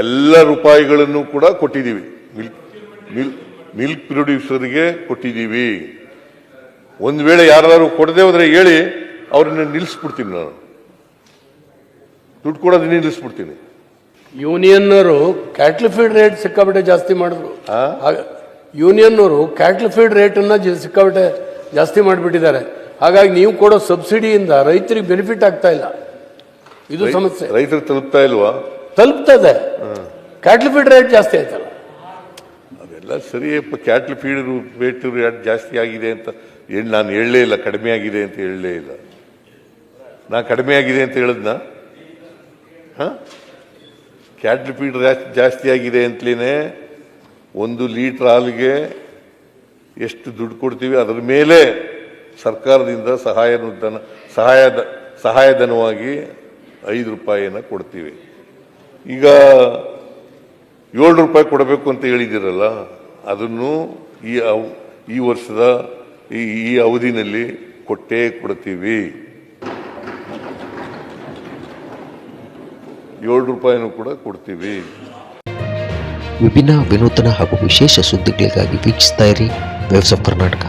ಎಲ್ಲ ರೂಪಾಯಿಗಳನ್ನು ಕೂಡ ಕೊಟ್ಟಿದ್ದೀವಿ. ಮಿಲ್ಕ್ ಮಿಲ್ಕ್ ಮಿಲ್ಕ್ ಪ್ರೊಡ್ಯೂಸರ್ಗೆ ಕೊಟ್ಟಿದ್ದೀವಿ. ಒಂದು ವೇಳೆ ಯಾರಾದ್ರು ಕೊಡದೆ ಹೋದ್ರೆ ಹೇಳಿ ಅವ್ರನ್ನ ನಿಲ್ಲಿಸ್ಬಿಡ್ತೀನಿ ನಾನು. ದುಡ್ಡು ಕೊಡೋದು ನಿಲ್ಲಿಸ್ಬಿಡ್ತೀನಿ. ಯೂನಿಯನ್ನವರು ಕ್ಯಾಟ್ಲ್ ಫೀಡ್ ರೇಟ್ ಸಿಕ್ಕಾಬಿಟ್ಟೆ ಜಾಸ್ತಿ ಮಾಡಿದ್ರು? ಯೂನಿಯನ್ನವರು ಕ್ಯಾಟ್ಲ್ ಫೀಡ್ ರೇಟನ್ನು ಸಿಕ್ಕಾಬಿಟ್ಟೆ ಜಾಸ್ತಿ ಮಾಡಿಬಿಟ್ಟಿದ್ದಾರೆ. ಹಾಗಾಗಿ ನೀವು ಕೊಡೋ ಸಬ್ಸಿಡಿಯಿಂದ ರೈತರಿಗೆ ಬೆನಿಫಿಟ್ ಆಗ್ತಾ ಇಲ್ಲ. ಇದು ಸಮಸ್ಯೆ. ರೈತರು ತಲುಪ್ತಾ ಇಲ್ವಾ? ತಲುಪ್ತದೆ. ಕ್ಯಾಟ್ಲ್ ಫೀಡ್ ರೇಟ್ ಜಾಸ್ತಿ ಆಯ್ತಲ್ಲ. ಅದೆಲ್ಲ ಸರಿಯಪ್ಪ ಕ್ಯಾಟ್ಲ್ ಫೀಡ್ ರೇಟ್ ರೇಟ್ ಜಾಸ್ತಿ ಆಗಿದೆ ಅಂತ ಏನು ನಾನು ಹೇಳಲೇ ಇಲ್ಲ, ಕಡಿಮೆ ಆಗಿದೆ ಅಂತ ಹೇಳಲೇ ಇಲ್ಲ. ನಾ ಕಡಿಮೆ ಆಗಿದೆ ಅಂತ ಹೇಳಿದ್ನ? ಹಾಂ? ಕ್ಯಾಟ್ಲ್ ಫೀಡ್ ಜಾಸ್ತಿ ಆಗಿದೆ ಅಂತಲೇ ಒಂದು ಲೀಟರ್ ಹಾಲಿಗೆ ಎಷ್ಟು ದುಡ್ಡು ಕೊಡ್ತೀವಿ? ಅದರ ಮೇಲೆ ಸರ್ಕಾರದಿಂದ ಸಹಾಯಧನ ಸಹಾಯದ ಸಹಾಯಧನವಾಗಿ ಐದು ರೂಪಾಯಿಯನ್ನು ಕೊಡ್ತೀವಿ. ಈಗ ಏಳು ರೂಪಾಯಿ ಕೊಡಬೇಕು ಅಂತ ಹೇಳಿದಿರಲ್ಲ ಅದನ್ನು ಈ ಈ ವರ್ಷದ, ಈ ಅವಧಿನಲ್ಲಿ ಕೊಟ್ಟೇ ಕೊಡ್ತೀವಿ. ಏಳು ರೂಪಾಯಿನೂ ಕೂಡ ಕೊಡ್ತೀವಿ. ವಿಭಿನ್ನ ವಿನೂತನ ಹಾಗೂ ವಿಶೇಷ ಸುದ್ದಿಗಳಿಗಾಗಿ ವೀಕ್ಷಿಸ್ತಾ ಇರಿ ಆಫ್ ಕರ್ನಾಟಕ.